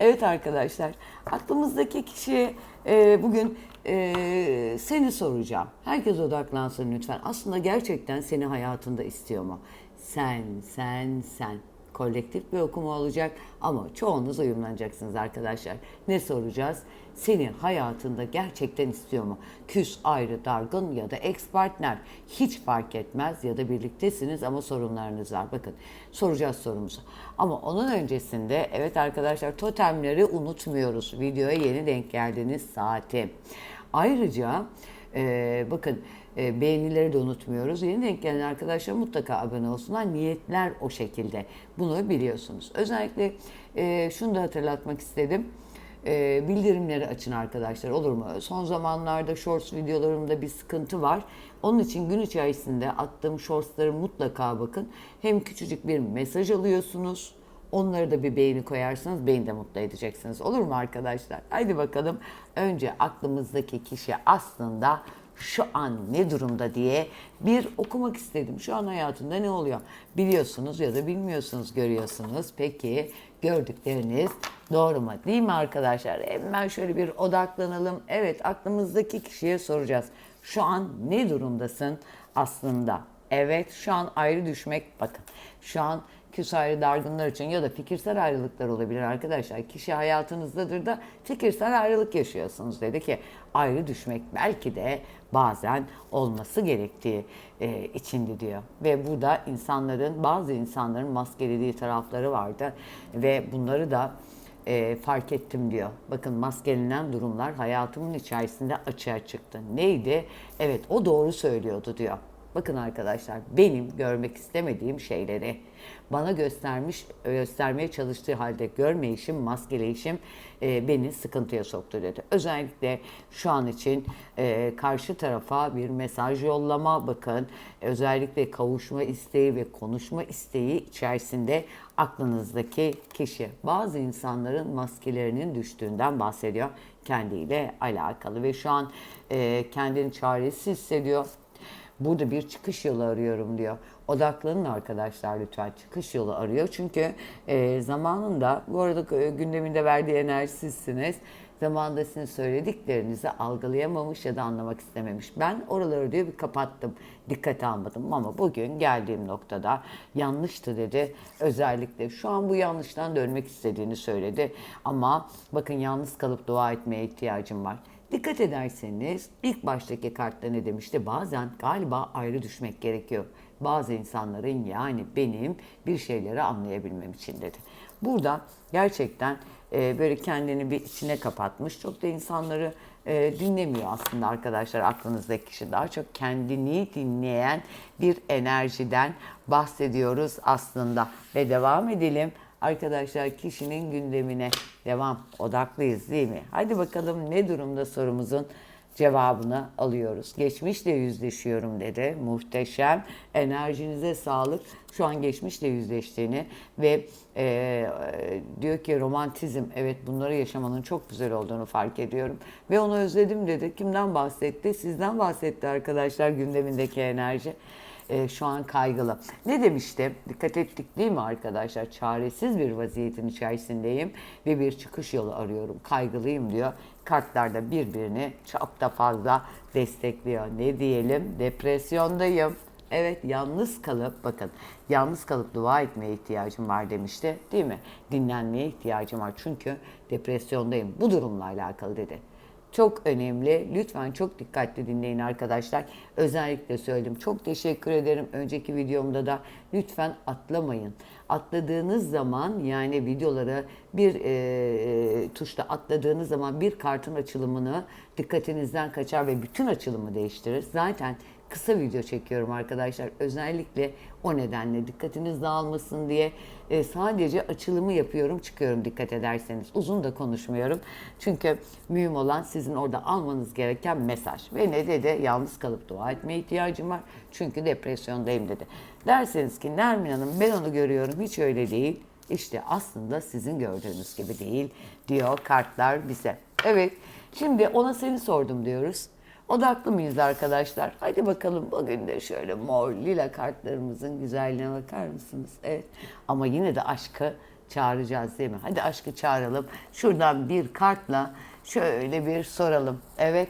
Evet arkadaşlar, aklımızdaki kişi e, bugün e, seni soracağım. Herkes odaklansın lütfen. Aslında gerçekten seni hayatında istiyor mu? Sen, sen, sen. Kolektif bir okuma olacak ama çoğunuz uyumlanacaksınız arkadaşlar. Ne soracağız? Seni hayatında gerçekten istiyor mu? Küs, ayrı, dargın ya da ex partner hiç fark etmez ya da birliktesiniz ama sorunlarınız var. Bakın soracağız sorumuzu. Ama onun öncesinde evet arkadaşlar totemleri unutmuyoruz. Videoya yeni denk geldiniz saati. Ayrıca e, bakın e, beğenileri de unutmuyoruz. Yeni denk gelen arkadaşlar mutlaka abone olsunlar. Niyetler o şekilde. Bunu biliyorsunuz. Özellikle e, şunu da hatırlatmak istedim. E, bildirimleri açın arkadaşlar olur mu? Son zamanlarda shorts videolarımda bir sıkıntı var. Onun için gün içerisinde attığım shortsları mutlaka bakın. Hem küçücük bir mesaj alıyorsunuz. Onları da bir beğeni koyarsanız beni de mutlu edeceksiniz. Olur mu arkadaşlar? Haydi bakalım. Önce aklımızdaki kişi aslında şu an ne durumda diye bir okumak istedim. Şu an hayatında ne oluyor? Biliyorsunuz ya da bilmiyorsunuz, görüyorsunuz. Peki gördükleriniz doğru mu? Değil mi arkadaşlar? Hemen şöyle bir odaklanalım. Evet aklımızdaki kişiye soracağız. Şu an ne durumdasın aslında? Evet şu an ayrı düşmek bakın. Şu an küs ayrı dargınlar için ya da fikirsel ayrılıklar olabilir arkadaşlar. Kişi hayatınızdadır da fikirsel ayrılık yaşıyorsunuz dedi ki ayrı düşmek belki de bazen olması gerektiği e, içindi diyor. Ve burada insanların bazı insanların maskelediği tarafları vardı ve bunları da e, fark ettim diyor. Bakın maskelenen durumlar hayatımın içerisinde açığa çıktı. Neydi? Evet o doğru söylüyordu diyor. Bakın arkadaşlar benim görmek istemediğim şeyleri bana göstermiş göstermeye çalıştığı halde görmeyişim, maskeleyişim e, beni sıkıntıya soktu dedi. Özellikle şu an için e, karşı tarafa bir mesaj yollama bakın. Özellikle kavuşma isteği ve konuşma isteği içerisinde aklınızdaki kişi. Bazı insanların maskelerinin düştüğünden bahsediyor kendiyle alakalı ve şu an e, kendini çaresiz hissediyor Burada bir çıkış yolu arıyorum diyor. Odaklanın arkadaşlar lütfen çıkış yolu arıyor. Çünkü e, zamanında bu arada e, gündeminde verdiği enerji sizsiniz. Zamanında sizin söylediklerinizi algılayamamış ya da anlamak istememiş. Ben oraları diyor bir kapattım. Dikkat almadım ama bugün geldiğim noktada yanlıştı dedi. Özellikle şu an bu yanlıştan dönmek istediğini söyledi. Ama bakın yalnız kalıp dua etmeye ihtiyacım var. Dikkat ederseniz ilk baştaki kartta ne demişti? Bazen galiba ayrı düşmek gerekiyor. Bazı insanların yani benim bir şeyleri anlayabilmem için dedi. Burada gerçekten e, böyle kendini bir içine kapatmış. Çok da insanları e, dinlemiyor aslında arkadaşlar aklınızdaki kişi. Daha çok kendini dinleyen bir enerjiden bahsediyoruz aslında. Ve devam edelim. Arkadaşlar kişinin gündemine devam. Odaklıyız değil mi? Hadi bakalım ne durumda sorumuzun cevabını alıyoruz. Geçmişle yüzleşiyorum dedi. Muhteşem. Enerjinize sağlık. Şu an geçmişle yüzleştiğini ve e, diyor ki romantizm evet bunları yaşamanın çok güzel olduğunu fark ediyorum. Ve onu özledim dedi. Kimden bahsetti? Sizden bahsetti arkadaşlar gündemindeki enerji e, şu an kaygılı. Ne demişti? Dikkat ettik değil mi arkadaşlar? Çaresiz bir vaziyetin içerisindeyim ve bir çıkış yolu arıyorum. Kaygılıyım diyor. Kartlar da birbirini da fazla destekliyor. Ne diyelim? Depresyondayım. Evet yalnız kalıp bakın yalnız kalıp dua etmeye ihtiyacım var demişti değil mi? Dinlenmeye ihtiyacım var çünkü depresyondayım. Bu durumla alakalı dedi. Çok önemli. Lütfen çok dikkatli dinleyin arkadaşlar. Özellikle söyledim. Çok teşekkür ederim. Önceki videomda da lütfen atlamayın. Atladığınız zaman yani videoları bir e, tuşla atladığınız zaman bir kartın açılımını dikkatinizden kaçar ve bütün açılımı değiştirir. Zaten kısa video çekiyorum arkadaşlar. Özellikle o nedenle dikkatiniz dağılmasın diye e, sadece açılımı yapıyorum çıkıyorum dikkat ederseniz. Uzun da konuşmuyorum. Çünkü mühim olan sizin orada almanız gereken mesaj. Ve ne dedi? Yalnız kalıp dua etmeye ihtiyacım var. Çünkü depresyondayım dedi. Derseniz ki Nermin Hanım ben onu görüyorum hiç öyle değil. İşte aslında sizin gördüğünüz gibi değil diyor kartlar bize. Evet şimdi ona seni sordum diyoruz. Odaklı mıyız arkadaşlar? Hadi bakalım bugün de şöyle mor lila kartlarımızın güzelliğine bakar mısınız? Evet ama yine de aşkı çağıracağız değil mi? Hadi aşkı çağıralım. Şuradan bir kartla şöyle bir soralım. Evet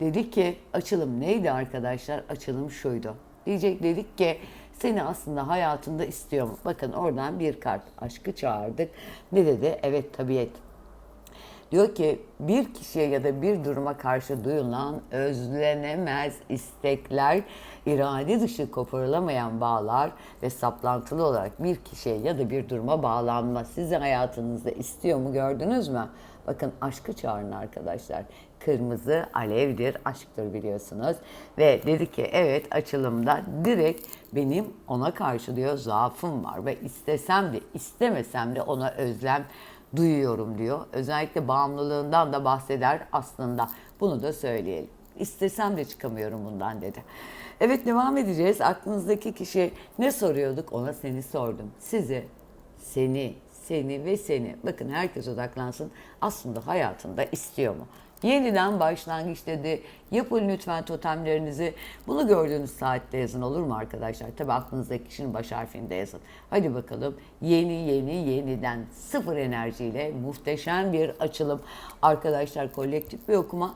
dedik ki açılım neydi arkadaşlar? Açılım şuydu. Diyecek dedik ki seni aslında hayatında istiyor mu? Bakın oradan bir kart aşkı çağırdık. Ne dedi? Evet tabiat. Diyor ki bir kişiye ya da bir duruma karşı duyulan özlenemez istekler, irade dışı koparılamayan bağlar ve saplantılı olarak bir kişiye ya da bir duruma bağlanma sizi hayatınızda istiyor mu gördünüz mü? Bakın aşkı çağırın arkadaşlar. Kırmızı alevdir, aşktır biliyorsunuz. Ve dedi ki evet açılımda direkt benim ona karşı diyor zaafım var ve istesem de istemesem de ona özlem duyuyorum diyor. Özellikle bağımlılığından da bahseder aslında. Bunu da söyleyelim. İstesem de çıkamıyorum bundan dedi. Evet devam edeceğiz. Aklınızdaki kişi ne soruyorduk? Ona seni sordum. Sizi, seni, seni ve seni. Bakın herkes odaklansın. Aslında hayatında istiyor mu? Yeniden başlangıç dedi. Yapın lütfen totemlerinizi. Bunu gördüğünüz saatte yazın olur mu arkadaşlar? Tabi aklınızdaki kişinin baş harfini de yazın. Hadi bakalım yeni yeni yeniden sıfır enerjiyle muhteşem bir açılım. Arkadaşlar kolektif bir okuma.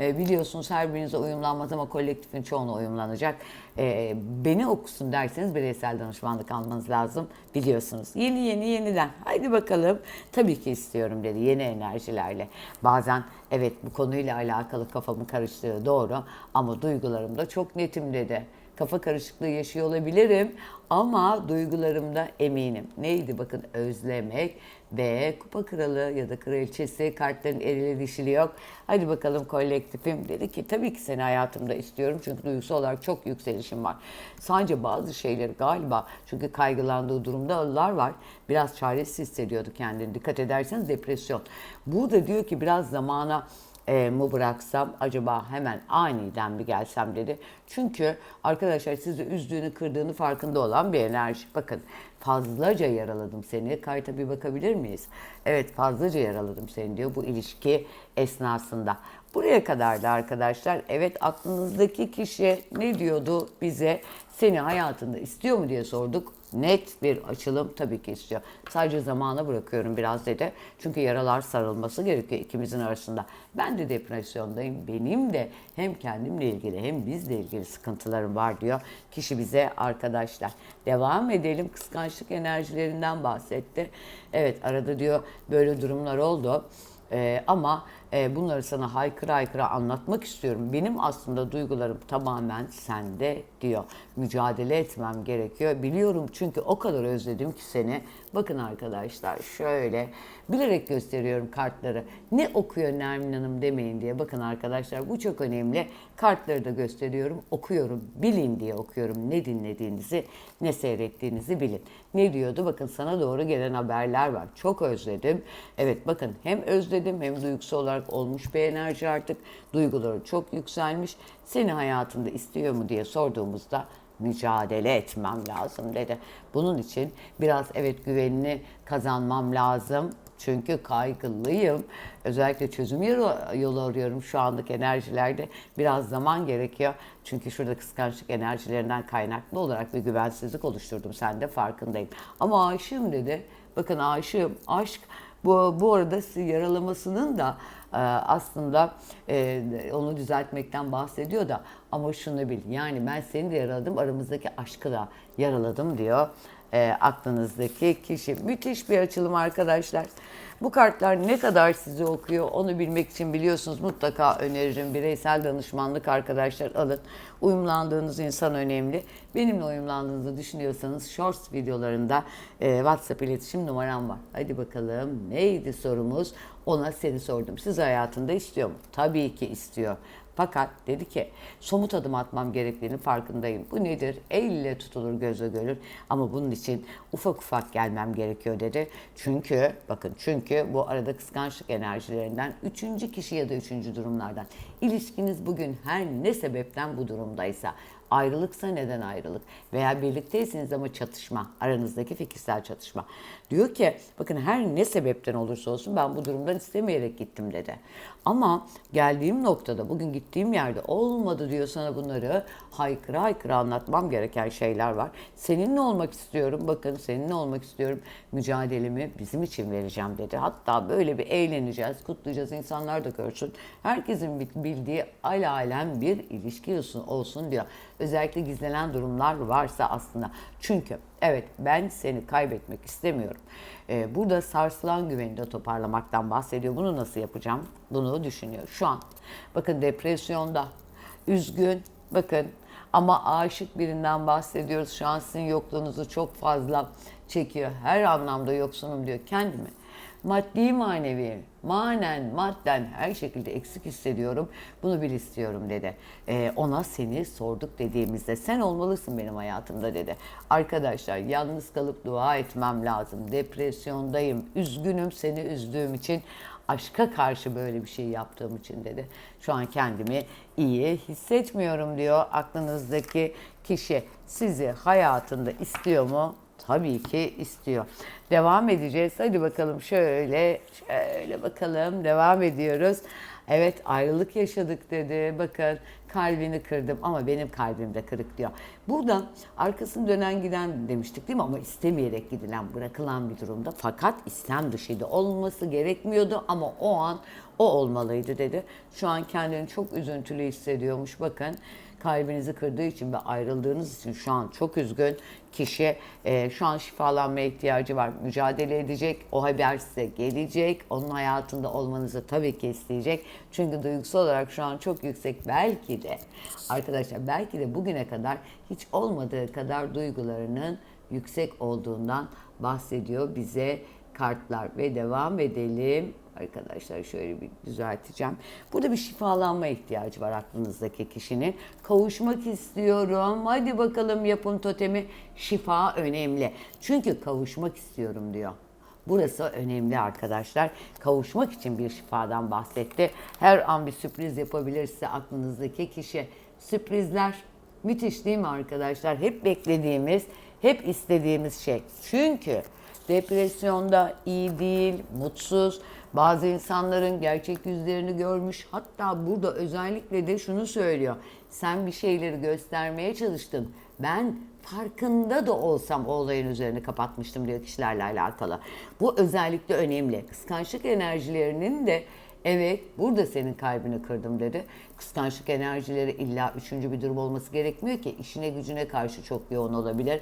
E, biliyorsunuz her birinize uyumlanmaz ama kolektifin çoğuna uyumlanacak. E, beni okusun derseniz bireysel danışmanlık almanız lazım biliyorsunuz. Yeni yeni yeniden. Haydi bakalım. Tabii ki istiyorum dedi yeni enerjilerle. Bazen evet bu konuyla alakalı kafamın karıştığı doğru ama duygularımda çok netim dedi kafa karışıklığı yaşıyor olabilirim ama duygularımda eminim. Neydi bakın özlemek ve kupa kralı ya da kraliçesi kartların erili dişili yok. Hadi bakalım kolektifim dedi ki tabii ki seni hayatımda istiyorum çünkü duygusal olarak çok yükselişim var. Sadece bazı şeyleri galiba çünkü kaygılandığı durumdalar var. Biraz çaresiz hissediyordu kendini. Dikkat ederseniz depresyon. Burada diyor ki biraz zamana e, mı bıraksam acaba hemen aniden mi gelsem dedi. Çünkü arkadaşlar sizi üzdüğünü kırdığını farkında olan bir enerji. Bakın fazlaca yaraladım seni. Karta bir bakabilir miyiz? Evet fazlaca yaraladım seni diyor bu ilişki esnasında. Buraya kadar da arkadaşlar evet aklınızdaki kişi ne diyordu bize? Seni hayatında istiyor mu diye sorduk net bir açılım tabii ki istiyor. Sadece zamana bırakıyorum biraz dedi. Çünkü yaralar sarılması gerekiyor ikimizin arasında. Ben de depresyondayım. Benim de hem kendimle ilgili hem bizle ilgili sıkıntılarım var diyor. Kişi bize arkadaşlar. Devam edelim. Kıskançlık enerjilerinden bahsetti. Evet arada diyor böyle durumlar oldu. Ee, ama e, bunları sana haykıra haykıra anlatmak istiyorum. Benim aslında duygularım tamamen sende diyor. Mücadele etmem gerekiyor. Biliyorum çünkü o kadar özledim ki seni. Bakın arkadaşlar şöyle bilerek gösteriyorum kartları. Ne okuyor Nermin Hanım demeyin diye. Bakın arkadaşlar bu çok önemli. Kartları da gösteriyorum, okuyorum. Bilin diye okuyorum. Ne dinlediğinizi, ne seyrettiğinizi bilin. Ne diyordu? Bakın sana doğru gelen haberler var. Çok özledim. Evet bakın hem özledim hem duygusal olarak olmuş bir enerji artık. Duyguları çok yükselmiş. Seni hayatında istiyor mu diye sorduğumuzda mücadele etmem lazım dedi. Bunun için biraz evet güvenini kazanmam lazım. Çünkü kaygılıyım. Özellikle çözüm yolu, yolu arıyorum şu andaki enerjilerde. Biraz zaman gerekiyor. Çünkü şurada kıskançlık enerjilerinden kaynaklı olarak bir güvensizlik oluşturdum. Sen de farkındayım. Ama aşığım dedi. Bakın aşığım. Aşk bu, bu arada yaralamasının da aslında e, onu düzeltmekten bahsediyor da ama şunu bil yani ben seni de yaraladım aramızdaki aşkı da yaraladım diyor e, aklınızdaki kişi. Müthiş bir açılım arkadaşlar. Bu kartlar ne kadar sizi okuyor onu bilmek için biliyorsunuz mutlaka öneririm. Bireysel danışmanlık arkadaşlar alın. Uyumlandığınız insan önemli. Benimle uyumlandığınızı düşünüyorsanız Shorts videolarında e, WhatsApp iletişim numaram var. Hadi bakalım neydi sorumuz? Ona seni sordum. Siz hayatında istiyor mu? Tabii ki istiyor. Fakat dedi ki somut adım atmam gerektiğini farkındayım. Bu nedir? Elle tutulur gözle görülür ama bunun için ufak ufak gelmem gerekiyor dedi. Çünkü bakın çünkü bu arada kıskançlık enerjilerinden üçüncü kişi ya da üçüncü durumlardan ilişkiniz bugün her ne sebepten bu durumdaysa Ayrılıksa neden ayrılık? Veya birlikteysiniz ama çatışma, aranızdaki fikirsel çatışma. Diyor ki bakın her ne sebepten olursa olsun ben bu durumdan istemeyerek gittim dedi. Ama geldiğim noktada bugün gittiğim yerde olmadı diyor sana bunları haykıra haykıra anlatmam gereken şeyler var. Seninle olmak istiyorum bakın seninle olmak istiyorum mücadelemi bizim için vereceğim dedi. Hatta böyle bir eğleneceğiz, kutlayacağız insanlar da görsün. Herkesin bildiği ala alem bir ilişki olsun, olsun diyor. Özellikle gizlenen durumlar varsa aslında. Çünkü evet ben seni kaybetmek istemiyorum. Ee, burada sarsılan güveni de toparlamaktan bahsediyor. Bunu nasıl yapacağım? Bunu düşünüyor. Şu an bakın depresyonda, üzgün, bakın ama aşık birinden bahsediyoruz. Şu an sizin yokluğunuzu çok fazla çekiyor. Her anlamda yoksunum diyor kendimi maddi manevi, manen, madden her şekilde eksik hissediyorum. Bunu bil istiyorum dedi. Ee, ona seni sorduk dediğimizde sen olmalısın benim hayatımda dedi. Arkadaşlar yalnız kalıp dua etmem lazım. Depresyondayım, üzgünüm seni üzdüğüm için aşka karşı böyle bir şey yaptığım için dedi. Şu an kendimi iyi hissetmiyorum diyor aklınızdaki kişi. Sizi hayatında istiyor mu? Tabii ki istiyor. Devam edeceğiz. Hadi bakalım şöyle, şöyle bakalım. Devam ediyoruz. Evet ayrılık yaşadık dedi. Bakın kalbini kırdım ama benim kalbim de kırık diyor. Burada arkasını dönen giden demiştik değil mi? Ama istemeyerek gidilen, bırakılan bir durumda. Fakat istem dışıydı. Olması gerekmiyordu ama o an o olmalıydı dedi. Şu an kendini çok üzüntülü hissediyormuş. Bakın kalbinizi kırdığı için ve ayrıldığınız için şu an çok üzgün kişi e, şu an şifalanmaya ihtiyacı var. Mücadele edecek. O haber size gelecek. Onun hayatında olmanızı tabii ki isteyecek. Çünkü duygusal olarak şu an çok yüksek. Belki de arkadaşlar belki de bugüne kadar hiç olmadığı kadar duygularının yüksek olduğundan bahsediyor bize kartlar ve devam edelim. Arkadaşlar şöyle bir düzelteceğim. Burada bir şifalanma ihtiyacı var aklınızdaki kişinin. Kavuşmak istiyorum. Hadi bakalım yapın totemi. Şifa önemli. Çünkü kavuşmak istiyorum diyor. Burası önemli arkadaşlar. Kavuşmak için bir şifadan bahsetti. Her an bir sürpriz yapabilirse aklınızdaki kişi. Sürprizler müthiş değil mi arkadaşlar? Hep beklediğimiz, hep istediğimiz şey. Çünkü depresyonda iyi değil, mutsuz, bazı insanların gerçek yüzlerini görmüş. Hatta burada özellikle de şunu söylüyor. Sen bir şeyleri göstermeye çalıştın. Ben farkında da olsam o olayın üzerini kapatmıştım diyor kişilerle alakalı. Bu özellikle önemli. Kıskançlık enerjilerinin de Evet, burada senin kalbini kırdım dedi. Kıskançlık enerjileri illa üçüncü bir durum olması gerekmiyor ki. işine gücüne karşı çok yoğun olabilir.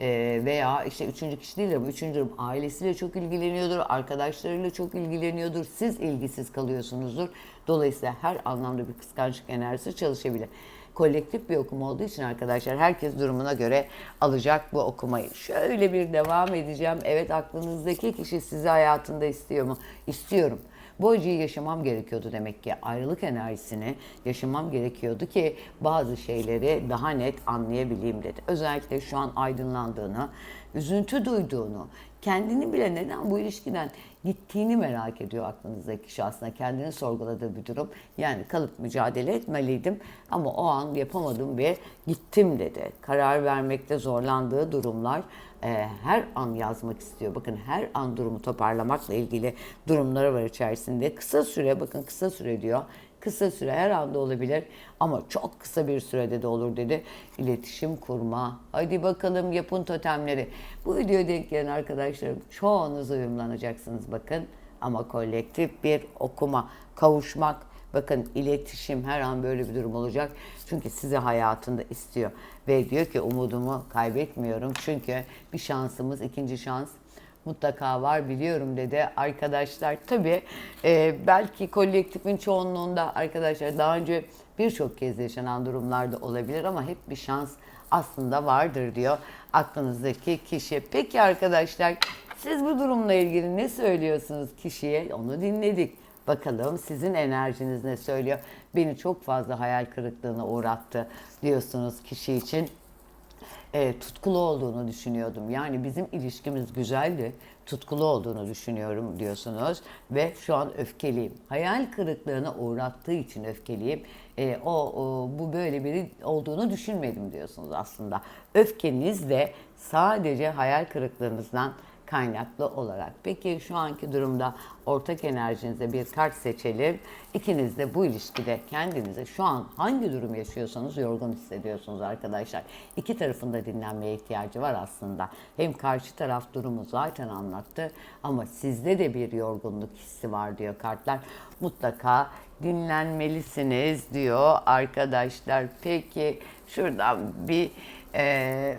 Ee, veya işte üçüncü kişi değil ama üçüncü durum ailesiyle çok ilgileniyordur, arkadaşlarıyla çok ilgileniyordur, siz ilgisiz kalıyorsunuzdur. Dolayısıyla her anlamda bir kıskançlık enerjisi çalışabilir. Kolektif bir okuma olduğu için arkadaşlar herkes durumuna göre alacak bu okumayı. Şöyle bir devam edeceğim. Evet aklınızdaki kişi sizi hayatında istiyor mu? İstiyorum. Bu acıyı yaşamam gerekiyordu demek ki. Ayrılık enerjisini yaşamam gerekiyordu ki bazı şeyleri daha net anlayabileyim dedi. Özellikle şu an aydınlandığını, üzüntü duyduğunu, kendini bile neden bu ilişkiden gittiğini merak ediyor aklınızdaki kişi aslında kendini sorguladığı bir durum. Yani kalıp mücadele etmeliydim ama o an yapamadım ve gittim dedi. Karar vermekte zorlandığı durumlar e, her an yazmak istiyor. Bakın her an durumu toparlamakla ilgili durumları var içerisinde. Kısa süre bakın kısa süre diyor. Kısa süre her anda olabilir ama çok kısa bir sürede de olur dedi. İletişim kurma. Hadi bakalım yapın totemleri. Bu videoya denk gelen arkadaşlarım çoğunuz uyumlanacaksınız bakın. Ama kolektif bir okuma, kavuşmak, Bakın iletişim her an böyle bir durum olacak. Çünkü sizi hayatında istiyor. Ve diyor ki umudumu kaybetmiyorum. Çünkü bir şansımız, ikinci şans mutlaka var biliyorum dedi arkadaşlar. Tabii e, belki kolektifin çoğunluğunda arkadaşlar daha önce birçok kez yaşanan durumlarda olabilir ama hep bir şans aslında vardır diyor aklınızdaki kişi. Peki arkadaşlar Siz bu durumla ilgili ne söylüyorsunuz kişiye? Onu dinledik. Bakalım sizin enerjiniz ne söylüyor? Beni çok fazla hayal kırıklığına uğrattı diyorsunuz kişi için e, tutkulu olduğunu düşünüyordum. Yani bizim ilişkimiz güzeldi, tutkulu olduğunu düşünüyorum diyorsunuz ve şu an öfkeliyim. Hayal kırıklığına uğrattığı için öfkeliyim. E, o, o bu böyle biri olduğunu düşünmedim diyorsunuz aslında. Öfkeniz de sadece hayal kırıklığınızdan kaynaklı olarak. Peki şu anki durumda ortak enerjinize bir kart seçelim. İkiniz de bu ilişkide kendinize şu an hangi durum yaşıyorsanız yorgun hissediyorsunuz arkadaşlar. İki tarafın da dinlenmeye ihtiyacı var aslında. Hem karşı taraf durumu zaten anlattı ama sizde de bir yorgunluk hissi var diyor kartlar. Mutlaka dinlenmelisiniz diyor arkadaşlar. Peki şuradan bir eee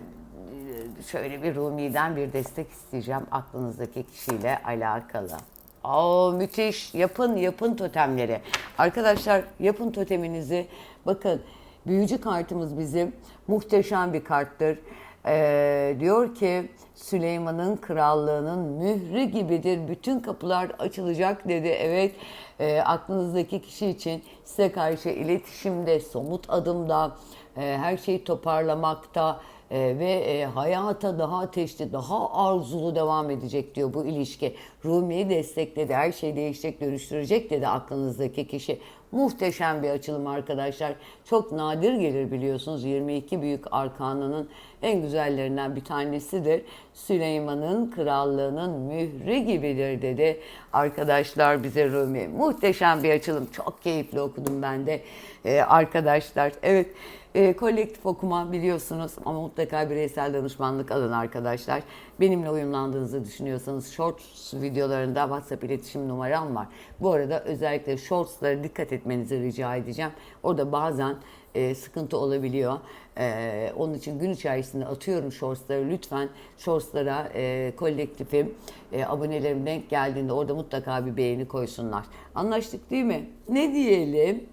şöyle bir Rumi'den bir destek isteyeceğim aklınızdaki kişiyle alakalı. Aa müthiş. Yapın yapın totemleri. Arkadaşlar yapın toteminizi. Bakın büyücü kartımız bizim muhteşem bir karttır. Ee, diyor ki Süleyman'ın krallığının mührü gibidir. Bütün kapılar açılacak dedi. Evet e, aklınızdaki kişi için size karşı iletişimde, somut adımda, e, her şeyi toparlamakta, ee, ve e, hayata daha ateşli, daha arzulu devam edecek diyor bu ilişki. Rumi'yi destekledi, her şey değişecek, dönüştürecek dedi aklınızdaki kişi. Muhteşem bir açılım arkadaşlar. Çok nadir gelir biliyorsunuz 22 büyük arkanının en güzellerinden bir tanesidir. Süleyman'ın krallığının mührü gibidir dedi arkadaşlar bize Rumi. Muhteşem bir açılım. Çok keyifli okudum ben de ee, arkadaşlar. Evet. E, kolektif okuma biliyorsunuz ama mutlaka bireysel danışmanlık alın arkadaşlar. Benimle uyumlandığınızı düşünüyorsanız shorts videolarında WhatsApp iletişim numaram var. Bu arada özellikle shortslara dikkat etmenizi rica edeceğim. Orada bazen e, sıkıntı olabiliyor. E, onun için gün içerisinde atıyorum shortsları. Lütfen shortslara e, kolektifim, e, abonelerim denk geldiğinde orada mutlaka bir beğeni koysunlar. Anlaştık değil mi? Ne diyelim?